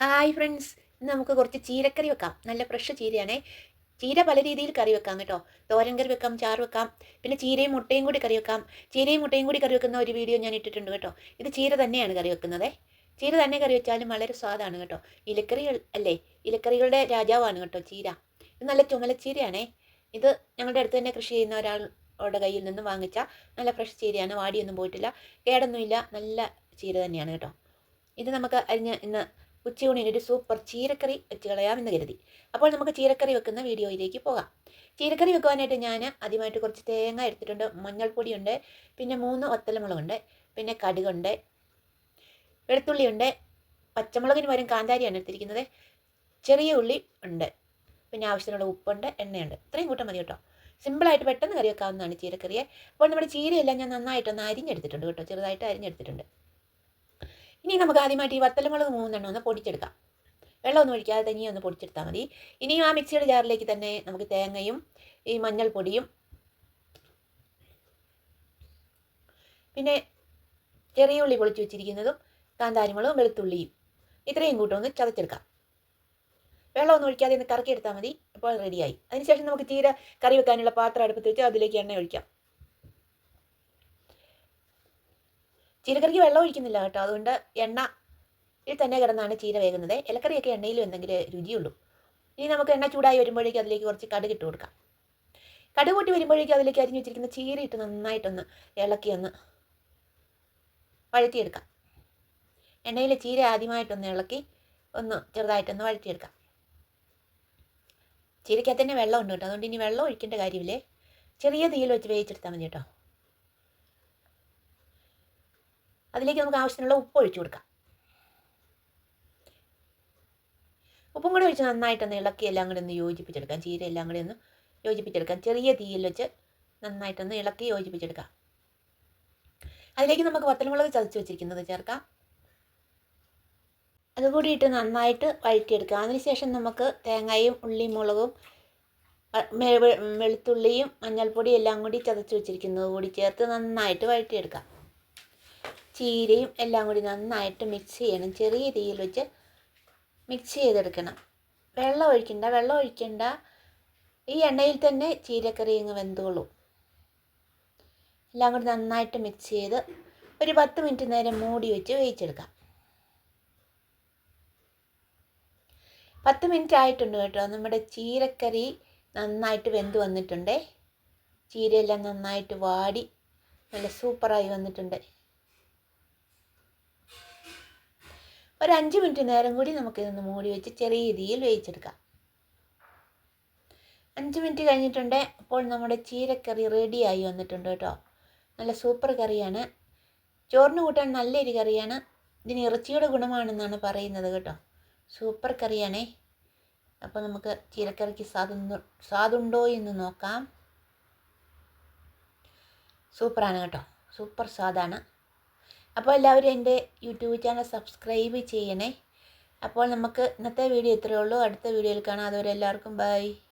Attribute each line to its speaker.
Speaker 1: Hi friends ഇന്ന് നമുക്ക് കുറച്ച് ചീരക്കറി വെക്കാം. നല്ല ഫ്രഷ് ചീരയാണേ. ചീര പല രീതിയിൽ കറി വെക്കാം കേട്ടോ. തോരൻ കറി വെക്കാം ചാർ വെക്കാം പിന്നെ ചീരയും മുട്ടയും കൂടി കറി വെക്കാം. ചീരയും മുട്ടയും കൂടി കറി വെക്കുന്ന ഒരു വീഡിയോ ഞാൻ ഇട്ടിട്ടുണ്ട് കേട്ടോ. ഇത് ചീര തന്നെയാണ് കറി വെക്കുന്നത്. ചീര തന്നെ കറി വെച്ചാലും വളരെ സ്വാദാണ് കേട്ടോ. ഇലക്കറികൾ അല്ലേ? ഇലക്കറികളുടെ രാജാവാണ് കേട്ടോ ചീര. ഇത് നല്ല ചുമലച്ചീരയാണേ. ഇത് ഞങ്ങളുടെ അടുത്ത് തന്നെ കൃഷി ചെയ്യുന്ന ഒരാളുടെ കയ്യിൽ നിന്ന് വാങ്ങിച്ച നല്ല ഫ്രഷ് ചീരയാണ്. വാടിയൊന്നും പോയിട്ടില്ല. കേടൊന്നുമില്ല. നല്ല ചീര തന്നെയാണ് കേട്ടോ. ഇത് നമുക്ക് അരിഞ്ഞ് ഇന്ന് ഉച്ചയൂണിന് ഒരു സൂപ്പർ ചീരക്കറി വെച്ച് കളയാമെന്ന് കരുതി. അപ്പോൾ നമുക്ക് ചീരക്കറി വെക്കുന്ന വീഡിയോയിലേക്ക് പോകാം. ചീരക്കറി വെക്കുവാനായിട്ട് ഞാൻ ആദ്യമായിട്ട് കുറച്ച് തേങ്ങ എടുത്തിട്ടുണ്ട്. മഞ്ഞൾപ്പൊടിയുണ്ട്. പിന്നെ മൂന്ന് ഒത്തലമുളകുണ്ട് പിന്നെ കടുകുണ്ട്. വെളുത്തുള്ളിയുണ്ട്. പച്ചമുളകിന് വരും കാന്താരിയാണ് എടുത്തിരിക്കുന്നത്. ചെറിയ ഉള്ളി ഉണ്ട്. പിന്നെ ആവശ്യത്തിനുള്ള ഉപ്പുണ്ട്. എണ്ണയുണ്ട്. ഇത്രയും കൂട്ടം മതി കേട്ടോ. സിമ്പിളായിട്ട് പെട്ടെന്ന് കറി വെക്കാവുന്നതാണ് ചീരക്കറിയെ. അപ്പോൾ നമ്മുടെ ചീരയെല്ലാം ഞാൻ നന്നായിട്ടൊന്ന് അരിഞ്ഞെടുത്തിട്ടുണ്ട് കേട്ടോ. ചെറുതായിട്ട് അരിഞ്ഞെടുത്തിട്ടുണ്ട്. ഇനി നമുക്ക് ആദ്യമായിട്ട് ഈ വത്തലമുളക് മൂന്നെണ്ണം ഒന്ന് പൊടിച്ചെടുക്കാം. വെള്ളമൊന്നും ഒഴിക്കാതെ തനിയെ ഒന്ന് പൊടിച്ചെടുത്താൽ മതി. ഇനിയും ആ മിക്സിയുടെ ജാറിലേക്ക് തന്നെ നമുക്ക് തേങ്ങയും ഈ മഞ്ഞൾപ്പൊടിയും പിന്നെ ചെറിയ ഉള്ളി പൊളിച്ചു വെച്ചിരിക്കുന്നതും കാന്താരിമുളകും വെളുത്തുള്ളിയും ഇത്രയും കൂട്ടം ഒന്ന് ചതച്ചെടുക്കാം. വെള്ളമൊന്നും ഒഴിക്കാതെ ഒന്ന് കറക്കി എടുത്താൽ മതി ഇപ്പോൾ റെഡിയായി അതിനുശേഷം നമുക്ക് ചീര കറി വെക്കാനുള്ള പാത്രം അടുപ്പത്ത് വെച്ച് അതിലേക്ക് എണ്ണ ഒഴിക്കാം. ചീരക്കറിക്ക് വെള്ളം ഒഴിക്കുന്നില്ല കേട്ടോ. അതുകൊണ്ട് എണ്ണ ഇതിൽ തന്നെ കിടന്നാണ് ചീര വേകുന്നത്. ഇലക്കറിയൊക്കെ എണ്ണയിലും എന്തെങ്കിലും രുചിയുള്ളൂ. ഇനി നമുക്ക് എണ്ണ ചൂടായി വരുമ്പോഴേക്കും അതിലേക്ക് കുറച്ച് കടുക് ഇട്ട് കൊടുക്കാം. കടുക് കൂട്ടി വരുമ്പോഴേക്കും അതിലേക്ക് അരിഞ്ഞു വെച്ചിരിക്കുന്ന ചീര ഇട്ട് നന്നായിട്ടൊന്ന് ഇളക്കി ഒന്ന് വഴറ്റിയെടുക്കാം. എണ്ണയിൽ ചീര ആദ്യമായിട്ടൊന്ന് ഇളക്കി ഒന്ന് ചെറുതായിട്ടൊന്ന് വഴറ്റിയെടുക്കാം. ചീരയ്ക്കകത്ത് തന്നെ വെള്ളം ഉണ്ട് കേട്ടോ. അതുകൊണ്ട് ഇനി വെള്ളം ഒഴിക്കേണ്ട കാര്യമില്ലേ? ചെറിയ തീയിൽ വെച്ച് വേവിച്ചെടുത്താൽ മതി കേട്ടോ. അതിലേക്ക് നമുക്ക് ആവശ്യത്തിനുള്ള ഉപ്പ് ഒഴിച്ചു കൊടുക്കാം. ഉപ്പും കൂടി ഒഴിച്ച് നന്നായിട്ടൊന്ന് ഇളക്കി എല്ലാം കൂടി ഒന്ന് യോജിപ്പിച്ചെടുക്കാം. ചീര എല്ലാം കൂടി ഒന്ന് യോജിപ്പിച്ചെടുക്കാം. ചെറിയ തീയിൽ വെച്ച് നന്നായിട്ടൊന്ന് ഇളക്കി യോജിപ്പിച്ചെടുക്കാം. അതിലേക്ക് നമുക്ക് വത്തൽമുളക് ചതച്ച് വെച്ചിരിക്കുന്നത് ചേർക്കാം. അതുകൂടി ഇട്ട് നന്നായിട്ട് വഴറ്റിയെടുക്കാം. അതിനുശേഷം നമുക്ക് തേങ്ങയും ഉള്ളിയും മുളകും വെളുത്തുള്ളിയും മഞ്ഞൾപ്പൊടിയും എല്ലാം കൂടി ചതച്ച് വെച്ചിരിക്കുന്നത് കൂടി ചേർത്ത് നന്നായിട്ട് വഴറ്റിയെടുക്കാം. ചീരയും എല്ലാം കൂടി നന്നായിട്ട് മിക്സ് ചെയ്യണം. ചെറിയ തീയിൽ വെച്ച് മിക്സ് ചെയ്തെടുക്കണം. വെള്ളം ഒഴിക്കണ്ട വെള്ളം ഒഴിക്കണ്ട. ഈ എണ്ണയിൽ തന്നെ ചീരക്കറി അങ്ങ് വെന്തോളൂ. എല്ലാം കൂടി നന്നായിട്ട് മിക്സ് ചെയ്ത് ഒരു പത്ത് മിനിറ്റ് നേരം മൂടി വെച്ച് വേവിച്ചെടുക്കാം. പത്ത് മിനിറ്റ് ആയിട്ടുണ്ട് കേട്ടോ. നമ്മുടെ ചീരക്കറി നന്നായിട്ട് വെന്ത് വന്നിട്ടുണ്ട്. ചീരയെല്ലാം നന്നായിട്ട് വാടി. നല്ല സൂപ്പറായി വന്നിട്ടുണ്ട്. ഒരു അഞ്ച് മിനിറ്റ് നേരം കൂടി നമുക്കിതൊന്ന് മൂടി വെച്ച് ചെറിയ രീതിയിൽ വേവിച്ചെടുക്കാം. അഞ്ച് മിനിറ്റ് കഴിഞ്ഞിട്ടുണ്ട്. അപ്പോൾ നമ്മുടെ ചീരക്കറി റെഡിയായി വന്നിട്ടുണ്ട് കേട്ടോ. നല്ല സൂപ്പർ കറിയാണ്. ചോറിന് കൂട്ടാൻ നല്ലൊരു കറിയാണ്. ഇതിന് ഇറച്ചിയുടെ ഗുണമാണെന്നാണ് പറയുന്നത് കേട്ടോ. സൂപ്പർ കറിയാണേ. അപ്പോൾ നമുക്ക് ചീരക്കറിക്ക് സ്വാദുണ്ടോ സ്വാദുണ്ടോ എന്ന് നോക്കാം. സൂപ്പറാണ് കേട്ടോ. സൂപ്പർ സ്വാദാണ് അപ്പോൾ എല്ലാവരും എന്റെ യൂട്യൂബ് ചാനൽ സബ്സ്ക്രൈബ് ചെയ്യണേ. അപ്പോൾ നമുക്ക് ഇന്നത്തെ വീഡിയോ ഇത്രയേ ഉള്ളൂ. അടുത്ത വീഡിയോയിൽ കാണാം. അതുവരെ എല്ലാവർക്കും ബൈ.